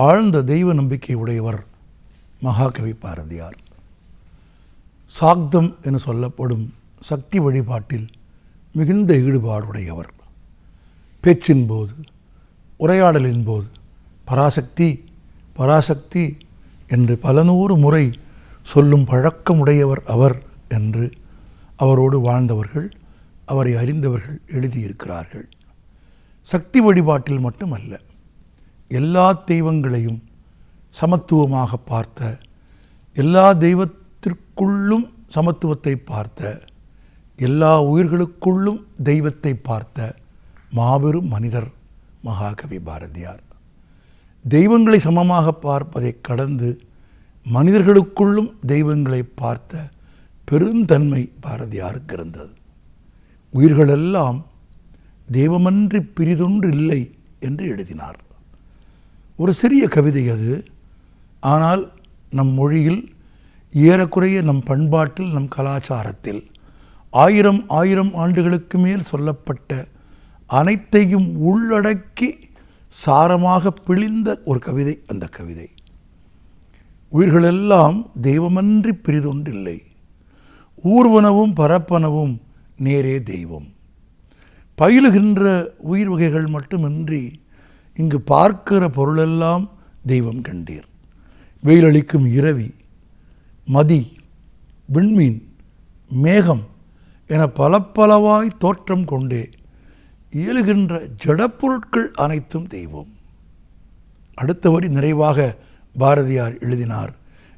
ஆழ்ந்த தெய்வ நம்பிக்கை உடையவர் மகாகவி பாரதியார். சாக்தம் என சொல்லப்படும் சக்தி வழிபாட்டில் மிகுந்த ஈடுபாடுடையவர் பேச்சின் போது உரையாடலின் போது பராசக்தி பராசக்தி என்று பல நூறு முறை சொல்லும் பழக்கமுடையவர் அவர் என்று அவரோடு வாழ்ந்தவர்கள் அவரை அறிந்தவர்கள் எழுதியிருக்கிறார்கள். சக்தி வழிபாட்டில் மட்டுமல்ல எல்லா தெய்வங்களையும் சமத்துவமாக பார்த்த எல்லா தெய்வத்திற்குள்ளும் சமத்துவத்தை பார்த்த எல்லா உயிர்களுக்குள்ளும் தெய்வத்தை பார்த்த மாபெரும் மனிதர் மகாகவி பாரதியார். தெய்வங்களை சமமாக பார்ப்பதை கடந்து மனிதர்களுக்குள்ளும் தெய்வங்களை பார்த்த பெருந்தன்மை பாரதியாருக்கு இருந்தது. உயிர்களெல்லாம் தெய்வமன்றி பிரிதொன்று இல்லை என்று எழுதினார். ஒரு சிறிய கவிதை அது. ஆனால் நம் மொழியில் ஏறக்குறைய நம் பண்பாட்டில் நம் கலாச்சாரத்தில் ஆயிரம் ஆயிரம் ஆண்டுகளுக்கு மேல் சொல்லப்பட்ட அனைத்தையும் உள்ளடக்கி சாரமாக பிழிந்த ஒரு கவிதை அந்த கவிதை. உயிர்களெல்லாம் தெய்வமன்றி பிரிதொன்றில்லை ஊர்வனவும் பரப்பனவும் நேரே தெய்வம். பயிலுகின்ற உயிர் வகைகள் மட்டுமின்றி இங்கு பார்க்கிற பொருளெல்லாம் தெய்வம் கண்டீர். வெயிலளிக்கும் இரவி மதி விண்மீன் மேகம் என பல பலவாய் தோற்றம் கொண்டே இயலுகின்ற ஜடப்பொருட்கள் அனைத்தும் தெய்வம். அடுத்த வரி நிறைவாக பாரதியார் எழுதினார்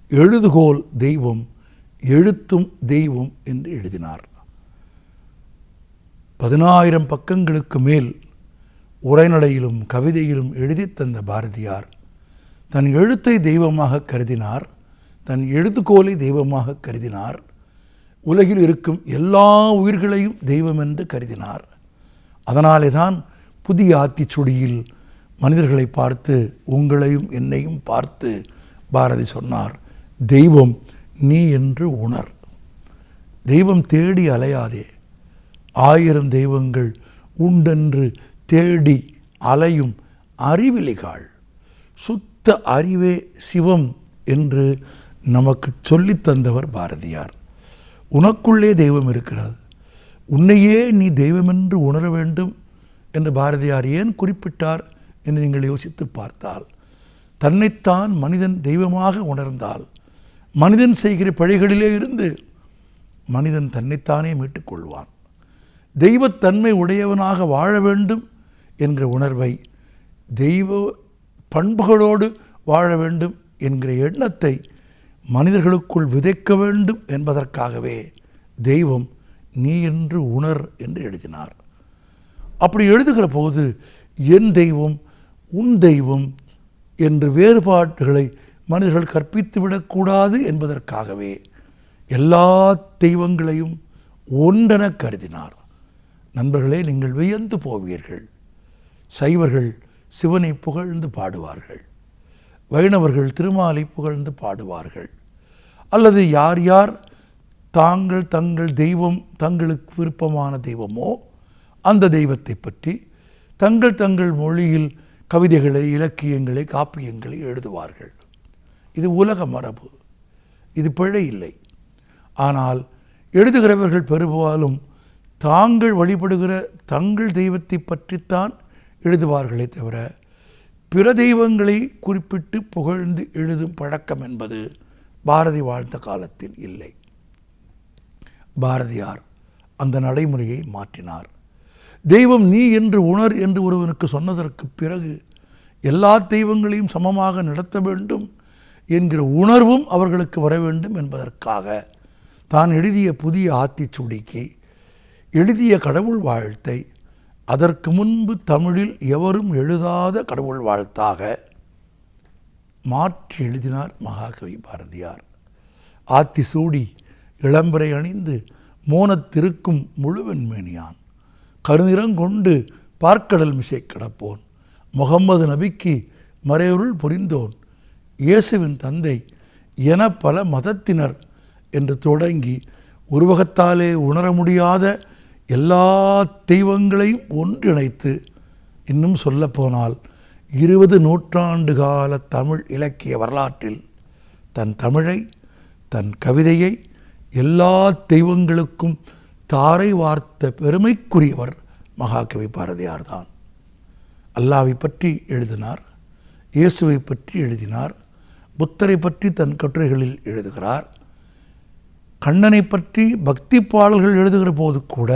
எழுதுகோல் தெய்வம் எழுத்தும் தெய்வம் என்று எழுதினார். பதினாயிரம் பக்கங்களுக்கு மேல் உரைநடையிலும் கவிதையிலும் எழுதி தந்த பாரதியார். தன் எழுத்தை தெய்வமாக கருதினார். தன் எழுதுகோலை தெய்வமாக கருதினார். உலகில் இருக்கும் எல்லா உயிர்களையும் தெய்வம் என்று கருதினார். அதனாலே தான் புதிய ஆத்திச்சுடியில் மனிதர்களை பார்த்து உங்களையும் என்னையும் பார்த்து பாரதி சொன்னார் தெய்வம் நீ என்று உணர். தெய்வம் தேடி அலையாதே. ஆயிரம் தெய்வங்கள் உண்டென்று தேடி அலையும் அறிவிலிகாள். சுத்த அறிவே சிவம் என்று நமக்கு சொல்லித் தந்தவர் பாரதியார். உனக்குள்ளே தெய்வம் இருக்கிறது. உன்னையே நீ தெய்வமென்று உணர வேண்டும் என்று பாரதியார் ஏன் குறிப்பிட்டார் என்று நீங்கள் யோசித்து பார்த்தால் தன்னைத்தான் மனிதன் தெய்வமாக உணர்ந்தால் மனிதன் செய்கிற பிழைகளிலே இருந்து மனிதன் தன்னைத்தானே மீட்டுக்கொள்வான் தெய்வத்தன்மை உடையவனாக வாழ வேண்டும் என்கிற உணர்வை தெய்வ பண்புகளோடு வாழ வேண்டும் என்கிற எண்ணத்தை மனிதர்களுக்குள் விதைக்க வேண்டும் என்பதற்காகவே தெய்வம் நீ என்று உணர் என்று எழுதினார். அப்படி எழுதுகிற போது என் தெய்வம் உன் தெய்வம் என்று வேறுபாடுகளை மனிதர்கள் கற்பித்து விடக்கூடாது என்பதற்காகவே எல்லா தெய்வங்களையும் ஒன்றென கருதினார். நண்பர்களே நீங்கள் வியந்து போவீர்கள். சைவர்கள் சிவனை புகழ்ந்து பாடுவார்கள். வைணவர்கள் திருமாலை புகழ்ந்து பாடுவார்கள். அல்லது யார் யார் தாங்கள் தங்கள் தெய்வம் தங்களுக்கு விருப்பமான தெய்வமோ அந்த தெய்வத்தை பற்றி தங்கள் தங்கள் மொழியில் கவிதைகளை இலக்கியங்களை காப்பியங்களை எழுதுவார்கள். இது உலக மரபு. இது பிழை இல்லை. ஆனால் எழுதுகிறவர்கள் பெரும்பாலும் தாங்கள் வழிபடுகிற தங்கள் தெய்வத்தை பற்றித்தான் எழுதுவார்களே தவிர பிற தெய்வங்களை குறிப்பிட்டு புகழ்ந்து எழுதும் பழக்கம் என்பது பாரதி வாழ்ந்த காலத்தில் இல்லை. பாரதியார் அந்த நடைமுறையை மாற்றினார். தெய்வம் நீ என்று உணர் என்று ஒருவனுக்கு சொன்னதற்கு பிறகு எல்லா தெய்வங்களையும் சமமாக நடத்த வேண்டும் என்கிற உணர்வும் அவர்களுக்கு வர வேண்டும் என்பதற்காக தான் எழுதிய புதிய ஆத்திச்சுடிக்கு எழுதிய கடவுள் வாழ்த்தை அதற்கு முன்பு தமிழில் எவரும் எழுதாத கடவுள் வாழ்த்தாக மாற்றி எழுதினார் மகாகவி பாரதியார். ஆத்தி சூடி இளம்பரை அணிந்து மோனத்திருக்கும் முழுவன் மேனியான். கருநிறங்கொண்டு பார்க்கடல் மிசை கிடப்போன். முகம்மது நபிக்கு மறையொருள் புரிந்தோன். இயேசுவின் தந்தை என பல மதத்தினர் என்று தொடங்கி உருவகத்தாலே உணர முடியாத எல்லா தெய்வங்களையும் ஒன்றிணைத்து இன்னும் சொல்லப்போனால் இருபது நூற்றாண்டு கால தமிழ் இலக்கிய வரலாற்றில் தன் தமிழை தன் கவிதையை எல்லா தெய்வங்களுக்கும் தாரை வார்த்த பெருமைக்குரியவர் மகாகவி பாரதியார் தான். அல்லாவை பற்றி எழுதினார் இயேசுவை பற்றி எழுதினார் புத்தரை பற்றி தன் கட்டுரைகளில் எழுதுகிறார் கண்ணனை பற்றி பக்தி பாடல்கள் எழுதுகிற போது கூட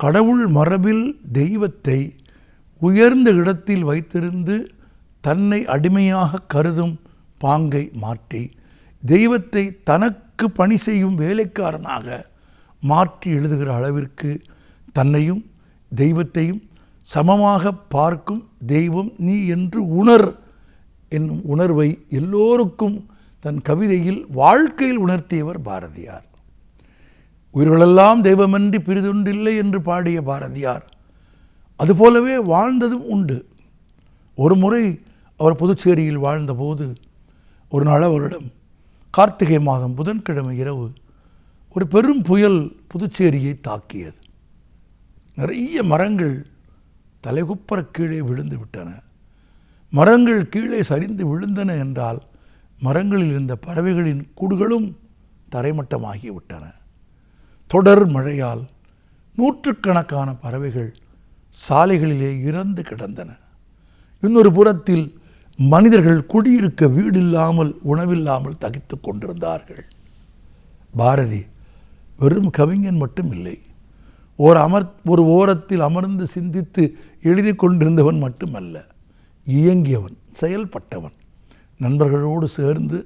கடவுள் மரபில் தெய்வத்தை உயர்ந்த இடத்தில் வைத்திருந்து தன்னை அடிமையாக கருதும் பாங்கை மாற்றி தெய்வத்தை தனக்கு பணி செய்யும் வேலைக்காரனாக மாற்றி எழுதுகிற அளவிற்கு தன்னையும் தெய்வத்தையும் சமமாக பார்க்கும் தெய்வம் நீ என்று உணர் என்னும் உணர்வை எல்லோருக்கும் தன் கவிதையில் வாழ்க்கையில் உணர்த்தியவர் பாரதியார். உயிர்களெல்லாம் தெய்வமன்றி பிரிதொன்றில்லை என்று பாடிய பாரதியார். அதுபோலவே வாழ்ந்ததும் உண்டு. ஒரு முறை அவர் புதுச்சேரியில் வாழ்ந்தபோது ஒரு நாள் அவரிடம் கார்த்திகை மாதம் புதன்கிழமை இரவு ஒரு பெரும் புயல் புதுச்சேரியை தாக்கியது. நிறைய மரங்கள் தலைகுப்பற கீழே விழுந்து விட்டன. மரங்கள் கீழே சரிந்து விழுந்தன என்றால் மரங்களில் இருந்த பறவைகளின் கூடுகளும் தரைமட்டமாகிவிட்டன. தொடர் மழையால் நூற்றுக்கணக்கான பறவைகள் சாலைகளிலே இறந்து கிடந்தன. இன்னொரு புறத்தில் மனிதர்கள் குடியிருக்க வீடில்லாமல் உணவில்லாமல் தகித்து கொண்டிருந்தார்கள். பாரதி வெறும் கவிஞன் மட்டும் இல்லை ஓர் அமர் ஒரு ஓரத்தில் அமர்ந்து சிந்தித்து எழுதி கொண்டிருந்தவன் மட்டுமல்ல. இயங்கியவன் செயல்பட்டவன். நண்பர்களோடு சேர்ந்து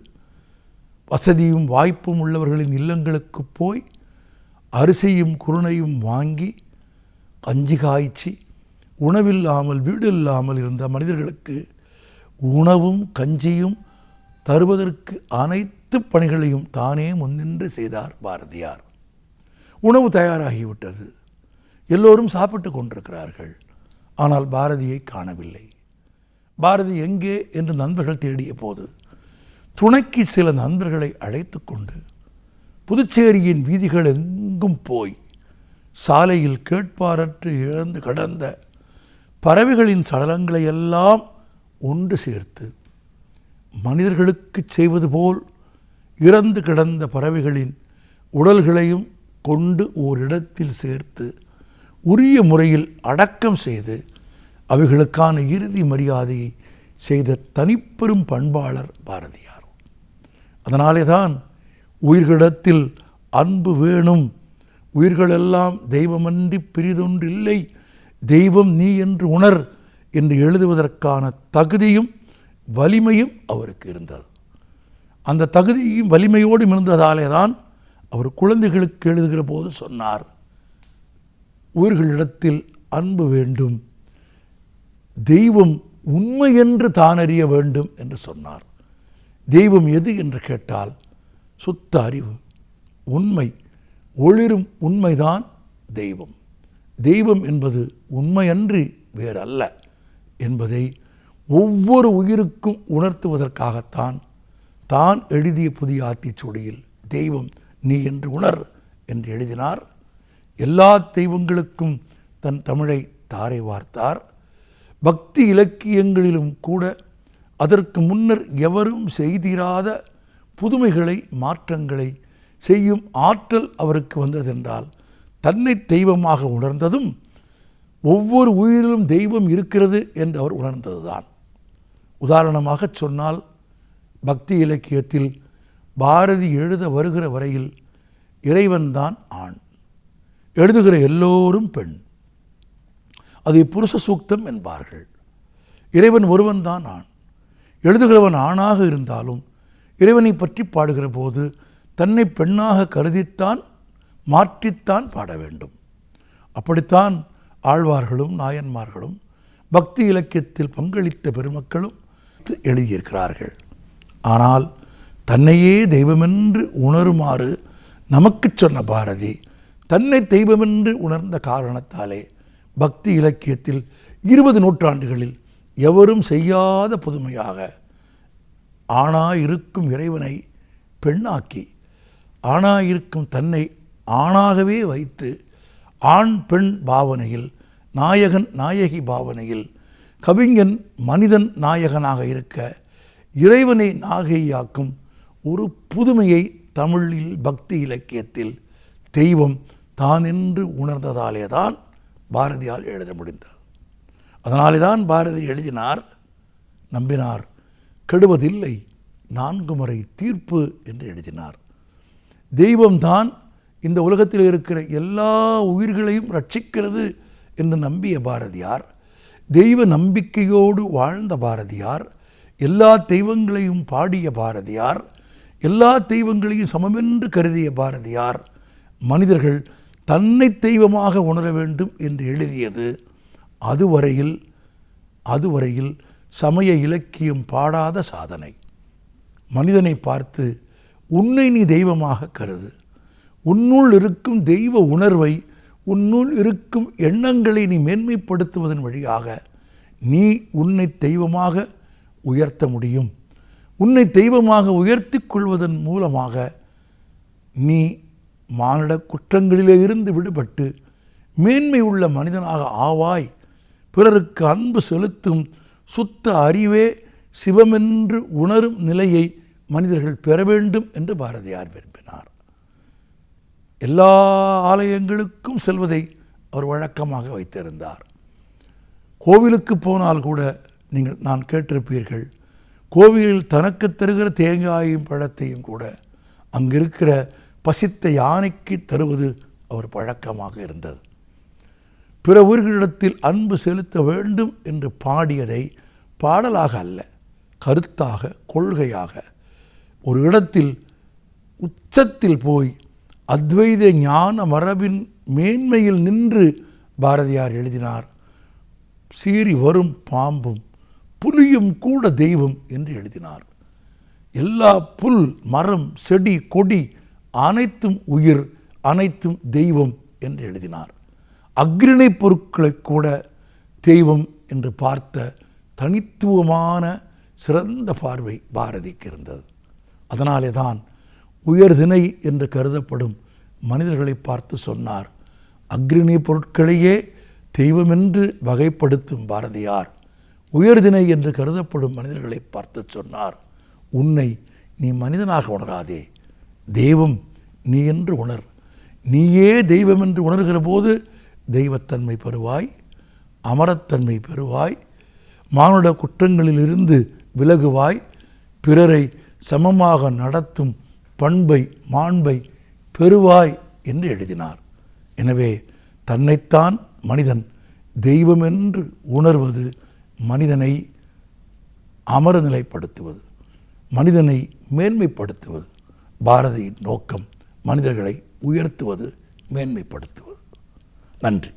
வசதியும் வாய்ப்பும் உள்ளவர்களின் இல்லங்களுக்கு போய் அரிசியும் குருணையும் வாங்கி கஞ்சி காய்ச்சி உணவில்லாமல் வீடு இல்லாமல் இருந்த மனிதர்களுக்கு உணவும் கஞ்சியும் தருவதற்கு அனைத்து பணிகளையும் தானே முன்னின்று செய்தார் பாரதியார். உணவு தயாராகிவிட்டது. எல்லோரும் சாப்பிட்டு கொண்டிருக்கிறார்கள். ஆனால் பாரதியை காணவில்லை. பாரதி எங்கே என்று நண்பர்கள் தேடிய போது துணைக்கு சில நண்பர்களை அழைத்து கொண்டு புதுச்சேரியின் வீதிகள் எங்கும் போய் சாலையில் கேட்பாரற்று இழந்து கடந்த பறவைகளின் சடலங்களை எல்லாம் ஒன்று சேர்த்து மனிதர்களுக்கு செய்வது போல் இறந்து கிடந்த பறவைகளின் உடல்களையும் கொண்டு ஓரிடத்தில் சேர்த்து உரிய முறையில் அடக்கம் செய்து அவைகளுக்கான இறுதி மரியாதையை செய்த தனிப்பெரும் பண்பாளர் பாரதியார். அதனாலே தான் உயிர்களிடத்தில் அன்பு வேணும். உயிர்களெல்லாம் தெய்வமன்றி பிரிதொன்றில்லை. தெய்வம் நீ என்று உணர் என்று எழுதுவதற்கான தகுதியும் வலிமையும் அவருக்கு இருந்தது. அந்த தகுதியும் வலிமையோடும் இருந்ததாலே தான் அவர் குழந்தைகளுக்கு எழுதுகிற போது சொன்னார் உயிர்களிடத்தில் அன்பு வேண்டும். தெய்வம் உண்மை என்று தான் அறிய வேண்டும் என்று சொன்னார். தெய்வம் எது என்று கேட்டால் சுத்த அறிவு உண்மை. ஒளிரும் உண்மைதான் தெய்வம். தெய்வம் என்பது உண்மையன்றி வேறல்ல என்பதை ஒவ்வொரு உயிருக்கும் உணர்த்துவதற்காகத்தான் தான் எழுதிய புதிய ஆத்திச்சூடியில் தெய்வம் நீ என்று உணர் என்று எழுதினார். எல்லா தெய்வங்களுக்கும் தன் தமிழை தாரை வார்த்தார். பக்தி இலக்கியங்களிலும் கூட அதற்கு முன்னர் எவரும் செய்திராத புதுமைகளை மாற்றங்களை செய்யும் ஆற்றல் அவருக்கு வந்ததென்றால் தன்னை தெய்வமாக உணர்ந்ததும் ஒவ்வொரு உயிரிலும் தெய்வம் இருக்கிறது என்று அவர் உணர்ந்ததுதான். உதாரணமாக சொன்னால் பக்தி இலக்கியத்தில் பாரதி எழுத வருகிற வரையில் இறைவன்தான் ஆண். எழுதுகிற எல்லோரும் பெண். அதை புருஷ சூக்தம் என்பார்கள். இறைவன் ஒருவன்தான் ஆண். எழுதுகிறவன் ஆணாக இருந்தாலும் இறைவனை பற்றி பாடுகிற போது தன்னை பெண்ணாக கருதித்தான் மாற்றித்தான் பாட வேண்டும். அப்படித்தான் ஆழ்வார்களும் நாயன்மார்களும் பக்தி இலக்கியத்தில் பங்களித்த பெருமக்களும் எழுதியிருக்கிறார்கள். ஆனால் தன்னையே தெய்வமென்று உணருமாறு நமக்கு சொன்ன பாரதி தன்னை தெய்வமென்று உணர்ந்த காரணத்தாலே பக்தி இலக்கியத்தில் இருபது நூற்றாண்டுகளில் எவரும் செய்யாத புதுமையாக ஆணாயிருக்கும் இறைவனை பெண்ணாக்கி ஆணாயிருக்கும் தன்னை ஆணாகவே வைத்து ஆண் பெண் பாவனையில் நாயகன் நாயகி பாவனையில் கவிஞன் மனிதன் நாயகனாக இருக்க இறைவனை நாகையாக்கும் ஒரு புதுமையை தமிழில் பக்தி இலக்கியத்தில் தெய்வம் தான் என்று உணர்ந்ததாலே தான் பாரதியால் எழுத முடிந்தது. அதனாலே தான் பாரதி எழுதினார் நம்பினார் கெடுவதில்லை நான்கு முறை தீர்ப்பு என்று எழுதினார். தெய்வம்தான் இந்த உலகத்தில் இருக்கிற எல்லா உயிர்களையும் ரட்சிக்கிறது என்று நம்பிய பாரதியார் தெய்வ நம்பிக்கையோடு வாழ்ந்த பாரதியார் எல்லா தெய்வங்களையும் பாடிய பாரதியார் எல்லா தெய்வங்களையும் சமமென்று கருதிய பாரதியார் மனிதர்கள் தன்னை தெய்வமாக உணர வேண்டும் என்று எழுதியது. அதுவரையில் அதுவரையில் சமய இலக்கியம் பாடாத சாதனை. மனிதனை பார்த்து உன்னை நீ தெய்வமாக கருது. உன்னுள் இருக்கும் தெய்வ உணர்வை உன்னுள் இருக்கும் எண்ணங்களை நீ மேன்மைப்படுத்துவதன் வழியாக நீ உன்னை தெய்வமாக உயர்த்த முடியும். உன்னை தெய்வமாக உயர்த்திக் கொள்வதன் மூலமாக நீ மானிட குற்றங்களிலே இருந்து விடுபட்டு மேன்மை உள்ள மனிதனாக ஆவாய் பிறருக்கு அன்பு செலுத்தும் சுத்த அறிவே சிவமென்று உணரும் நிலையை மனிதர்கள் பெற வேண்டும் என்று பாரதியார் விரும்பினார். எல்லா ஆலயங்களுக்கும் செல்வதை அவர் வழக்கமாக வைத்திருந்தார். கோவிலுக்கு போனால் கூட நீங்கள் நான் கேட்டிருப்பீர்கள் கோவிலில் தனக்கு தருகிற தேங்காயும் பழத்தையும் கூட அங்கிருக்கிற பசித்த யானைக்கு தருவது அவர் பழக்கமாக இருந்தது. பிற உயிர்களிடத்தில் அன்பு செலுத்த வேண்டும் என்று பாடியதை பாடலாக அல்ல கருத்தாக கொள்கையாக. ஒரு இடத்தில் உச்சத்தில் போய் அத்வைத ஞான மரபின் மேன்மையில் நின்று பாரதியார் எழுதினார் சீறி வரும் பாம்பும் புலியும் கூட தெய்வம் என்று எழுதினார். எல்லா புல் மரம் செடி கொடி அனைத்தும் உயிர் அனைத்தும் தெய்வம் என்று எழுதினார். அக்ரிணை பொருட்களை கூட தெய்வம் என்று பார்த்த தனித்துவமான சிறந்த பார்வை பாரதிக்கு இருந்தது. அதனாலே தான் உயர்திணை என்று கருதப்படும் மனிதர்களை பார்த்து சொன்னார் அக்ரிணை பொருட்களையே தெய்வமென்று வகைப்படுத்தும் பாரதியார். உயர்திணை என்று கருதப்படும் மனிதர்களை பார்த்து சொன்னார். உன்னை நீ மனிதனாக உணராதே. தெய்வம் நீ என்று உணர். நீயே தெய்வம் என்று உணர்கிற போது தெய்வத்தன்மை பெறுவாய் அமரத்தன்மை பெறுவாய் மானுட குற்றங்களிலிருந்து விலகுவாய் பிறரை சமமாக நடத்தும் பண்பை மாண்பை பெறுவாய் என்று எழுதினார். எனவே தன்னைத்தான் மனிதன் தெய்வமென்று உணர்வது மனிதனை அமரநிலைப்படுத்துவது மனிதனை மேன்மைப்படுத்துவது பாரதியின் நோக்கம் மனிதர்களை உயர்த்துவது மேன்மைப்படுத்துவது. நன்றி.